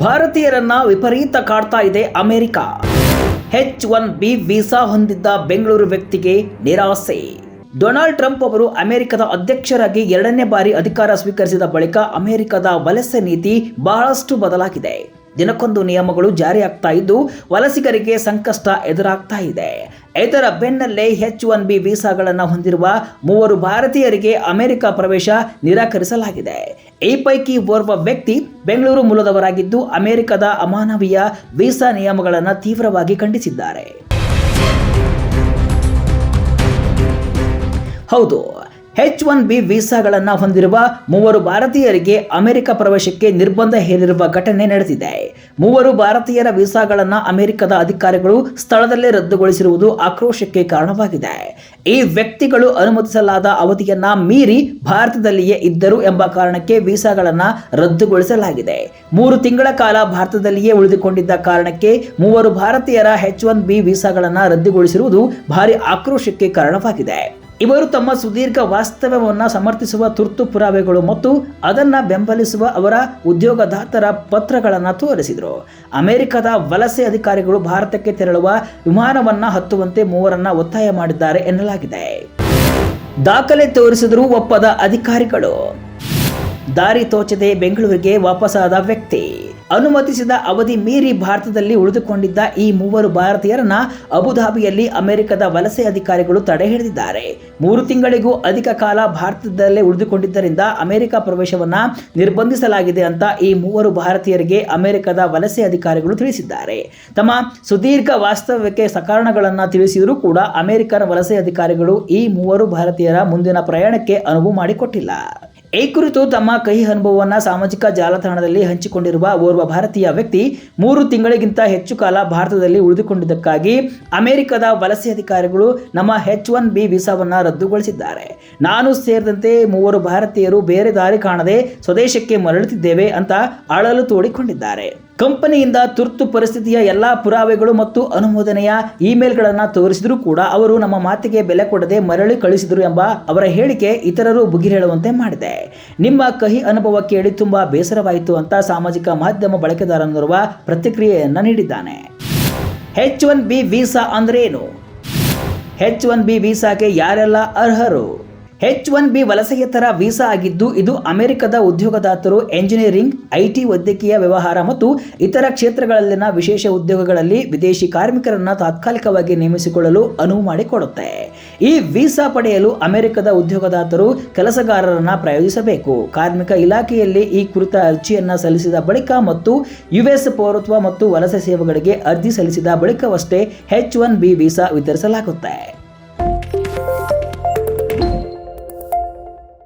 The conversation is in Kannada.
ಭಾರತೀಯರನ್ನ ವಿಪರೀತ ಕಾಡ್ತಾ ಇದೆ America. H one B visa ಹೊಂದಿದ್ದ ಬೆಂಗಳೂರು ವ್ಯಕ್ತಿಗೆ ನಿರಾಸೆ. ಡೊನಾಲ್ಡ್ ಟ್ರಂಪ್ ಅವರು ಅಮೆರಿಕದ ಅಧ್ಯಕ್ಷರಾಗಿ ಎರಡನೇ ಬಾರಿ ಅಧಿಕಾರ ಸ್ವೀಕರಿಸಿದ ಬಳಿಕ ಅಮೆರಿಕದ ವಲಸೆ ನೀತಿ ಬಹಳಷ್ಟು ಬದಲಾಗಿದೆ. ದಿನಕ್ಕೊಂದು ನಿಯಮಗಳು ಜಾರಿಯಾಗ್ತಾ ಇದ್ದು ವಲಸಿಗರಿಗೆ ಸಂಕಷ್ಟ ಎದುರಾಗ್ತಾ ಇದೆ. ಇದರ ಬೆನ್ನಲ್ಲೇ ಹೆಚ್ ಒನ್ ಬಿ ವೀಸಾಗಳನ್ನು ಹೊಂದಿರುವ ಮೂವರು ಭಾರತೀಯರಿಗೆ ಅಮೆರಿಕ ಪ್ರವೇಶ ನಿರಾಕರಿಸಲಾಗಿದೆ. ಈ ಪೈಕಿ ಓರ್ವ ವ್ಯಕ್ತಿ ಬೆಂಗಳೂರು ಮೂಲದವರಾಗಿದ್ದು ಅಮೆರಿಕದ ಅಮಾನವೀಯ ವೀಸಾ ನಿಯಮಗಳನ್ನು ತೀವ್ರವಾಗಿ ಖಂಡಿಸಿದ್ದಾರೆ. ಹೌದು ಹೆಚ್ ಒನ್ ಬಿ ವೀಸಾಗಳನ್ನು ಹೊಂದಿರುವ ಮೂವರು ಭಾರತೀಯರಿಗೆ ಅಮೆರಿಕ ಪ್ರವೇಶಕ್ಕೆ ನಿರ್ಬಂಧ ಹೇರಿರುವ ಘಟನೆ ನಡೆದಿದೆ. ಮೂವರು ಭಾರತೀಯರ ವೀಸಾಗಳನ್ನು ಅಮೆರಿಕದ ಅಧಿಕಾರಿಗಳು ಸ್ಥಳದಲ್ಲೇ ರದ್ದುಗೊಳಿಸಿರುವುದು ಆಕ್ರೋಶಕ್ಕೆ ಕಾರಣವಾಗಿದೆ. ಈ ವ್ಯಕ್ತಿಗಳು ಅನುಮತಿಸಲಾದ ಅವಧಿಯನ್ನ ಮೀರಿ ಭಾರತದಲ್ಲಿಯೇ ಇದ್ದರು ಎಂಬ ಕಾರಣಕ್ಕೆ ವೀಸಾಗಳನ್ನು ರದ್ದುಗೊಳಿಸಲಾಗಿದೆ. ಮೂರು ತಿಂಗಳ ಕಾಲ ಭಾರತದಲ್ಲಿಯೇ ಉಳಿದುಕೊಂಡಿದ್ದ ಕಾರಣಕ್ಕೆ ಮೂವರು ಭಾರತೀಯರ ಹೆಚ್ ಒನ್ ಬಿ ವೀಸಾಗಳನ್ನು ರದ್ದುಗೊಳಿಸಿರುವುದು ಭಾರಿ ಆಕ್ರೋಶಕ್ಕೆ ಕಾರಣವಾಗಿದೆ. ಇವರು ತಮ್ಮ ಸುದೀರ್ಘ ವಾಸ್ತವ್ಯವನ್ನು ಸಮರ್ಥಿಸುವ ತುರ್ತು ಪುರಾವೆಗಳು ಮತ್ತು ಅದನ್ನು ಬೆಂಬಲಿಸುವ ಅವರ ಉದ್ಯೋಗದಾತರ ಪತ್ರಗಳನ್ನು ತೋರಿಸಿದರು. ಅಮೆರಿಕದ ವಲಸೆ ಅಧಿಕಾರಿಗಳು ಭಾರತಕ್ಕೆ ತೆರಳುವ ವಿಮಾನವನ್ನು ಹತ್ತುವಂತೆ ಮೂವರನ್ನು ಒತ್ತಾಯ ಮಾಡಿದ್ದಾರೆ ಎನ್ನಲಾಗಿದೆ. ದಾಖಲೆ ತೋರಿಸಿದರೂ ಒಪ್ಪದ ಅಧಿಕಾರಿಗಳು. ದಾರಿ ತೋಚದೆ ಬೆಂಗಳೂರಿಗೆ ವಾಪಸಾದ ವ್ಯಕ್ತಿ. ಅನುಮತಿಸಿದ ಅವಧಿ ಮೀರಿ ಭಾರತದಲ್ಲಿ ಉಳಿದುಕೊಂಡಿದ್ದ ಈ ಮೂವರು ಭಾರತೀಯರನ್ನ ಅಬುಧಾಬಿಯಲ್ಲಿ ಅಮೆರಿಕದ ವಲಸೆ ಅಧಿಕಾರಿಗಳು ತಡೆ ಹಿಡಿದಿದ್ದಾರೆ. ಮೂರು ತಿಂಗಳಿಗೂ ಅಧಿಕ ಕಾಲ ಭಾರತದಲ್ಲೇ ಉಳಿದುಕೊಂಡಿದ್ದರಿಂದ ಅಮೆರಿಕ ಪ್ರವೇಶವನ್ನ ನಿರ್ಬಂಧಿಸಲಾಗಿದೆ ಅಂತ ಈ ಮೂವರು ಭಾರತೀಯರಿಗೆ ಅಮೆರಿಕದ ವಲಸೆ ಅಧಿಕಾರಿಗಳು ತಿಳಿಸಿದ್ದಾರೆ. ತಮ್ಮ ಸುದೀರ್ಘ ವಾಸ್ತವ್ಯಕ್ಕೆ ಸಕಾರಣಗಳನ್ನು ತಿಳಿಸಿದರೂ ಕೂಡ ಅಮೆರಿಕನ ವಲಸೆ ಅಧಿಕಾರಿಗಳು ಈ ಮೂವರು ಭಾರತೀಯರ ಮುಂದಿನ ಪ್ರಯಾಣಕ್ಕೆ ಅನುವು ಮಾಡಿಕೊಟ್ಟಿಲ್ಲ. ಈ ಕುರಿತು ತಮ್ಮ ಕಹಿ ಅನುಭವವನ್ನು ಸಾಮಾಜಿಕ ಜಾಲತಾಣದಲ್ಲಿ ಹಂಚಿಕೊಂಡಿರುವ ಓರ್ವ ಭಾರತೀಯ ವ್ಯಕ್ತಿ ಮೂರು ತಿಂಗಳಿಗಿಂತ ಹೆಚ್ಚು ಕಾಲ ಭಾರತದಲ್ಲಿ ಉಳಿದುಕೊಂಡಿದ್ದಕ್ಕಾಗಿ ಅಮೆರಿಕದ ವಲಸೆ ಅಧಿಕಾರಿಗಳು ನಮ್ಮ ಹೆಚ್ ಒನ್ ಬಿ ವೀಸಾವನ್ನು ರದ್ದುಗೊಳಿಸಿದ್ದಾರೆ. ನಾನು ಸೇರಿದಂತೆ ಮೂವರು ಭಾರತೀಯರು ಬೇರೆ ದಾರಿ ಕಾಣದೆ ಸ್ವದೇಶಕ್ಕೆ ಮರಳುತ್ತಿದ್ದೇವೆ ಅಂತ ಅಳಲು ತೋಡಿಕೊಂಡಿದ್ದಾರೆ. ಕಂಪನಿಯಿಂದ ತುರ್ತು ಪರಿಸ್ಥಿತಿಯ ಎಲ್ಲ ಪುರಾವೆಗಳು ಮತ್ತು ಅನುಮೋದನೆಯ ಇಮೇಲ್ಗಳನ್ನು ತೋರಿಸಿದರೂ ಕೂಡ ಅವರು ನಮ್ಮ ಮಾತಿಗೆ ಬೆಲೆ ಕೊಡದೆ ಮರಳಿ ಕಳಿಸಿದರು ಎಂಬ ಅವರ ಹೇಳಿಕೆ ಇತರರು ಬುಗಿರೇಳುವಂತೆ ಮಾಡಿದೆ. ನಿಮ್ಮ ಕಹಿ ಅನುಭವ ಕೇಳಿ ತುಂಬ ಬೇಸರವಾಯಿತು ಅಂತ ಸಾಮಾಜಿಕ ಮಾಧ್ಯಮ ಬಳಕೆದಾರನೋರ್ವ ಪ್ರತಿಕ್ರಿಯೆಯನ್ನು ನೀಡಿದ್ದಾನೆ. ಹೆಚ್ ಒನ್ ಬಿ ವೀಸಾ ಅಂದ್ರೇನು? ಹೆಚ್ ಒನ್ ಬಿ ವೀಸಾಗೆ ಯಾರೆಲ್ಲ ಅರ್ಹರು? ಹೆಚ್ ಒನ್ ಬಿ ವಲಸೆಯೇತರ ವೀಸಾ ಆಗಿದ್ದು, ಇದು ಅಮೆರಿಕದ ಉದ್ಯೋಗದಾತರು, ಎಂಜಿನಿಯರಿಂಗ್, ಐಟಿ ವೈದ್ಯಕೀಯ ವ್ಯವಹಾರ ಮತ್ತು ಇತರ ಕ್ಷೇತ್ರಗಳಲ್ಲಿನ ವಿಶೇಷ ಉದ್ಯೋಗಗಳಲ್ಲಿ ವಿದೇಶಿ ಕಾರ್ಮಿಕರನ್ನು ತಾತ್ಕಾಲಿಕವಾಗಿ ನೇಮಿಸಿಕೊಳ್ಳಲು ಅನುವು ಮಾಡಿಕೊಡುತ್ತೆ. ಈ ವೀಸಾ ಪಡೆಯಲು ಅಮೆರಿಕದ ಉದ್ಯೋಗದಾತರು ಕೆಲಸಗಾರರನ್ನು ಪ್ರಯೋಜಿಸಬೇಕು. ಕಾರ್ಮಿಕ ಇಲಾಖೆಯಲ್ಲಿ ಈ ಕುರಿತ ಅರ್ಜಿಯನ್ನು ಸಲ್ಲಿಸಿದ ಬಳಿಕ ಮತ್ತು ಯುಎಸ್ ಪೌರತ್ವ ಮತ್ತು ವಲಸೆ ಸೇವೆಗಳಿಗೆ ಅರ್ಜಿ ಸಲ್ಲಿಸಿದ ಬಳಿಕವಷ್ಟೇ ಹೆಚ್ ಒನ್ ಬಿ ವೀಸಾ ವಿತರಿಸಲಾಗುತ್ತೆ.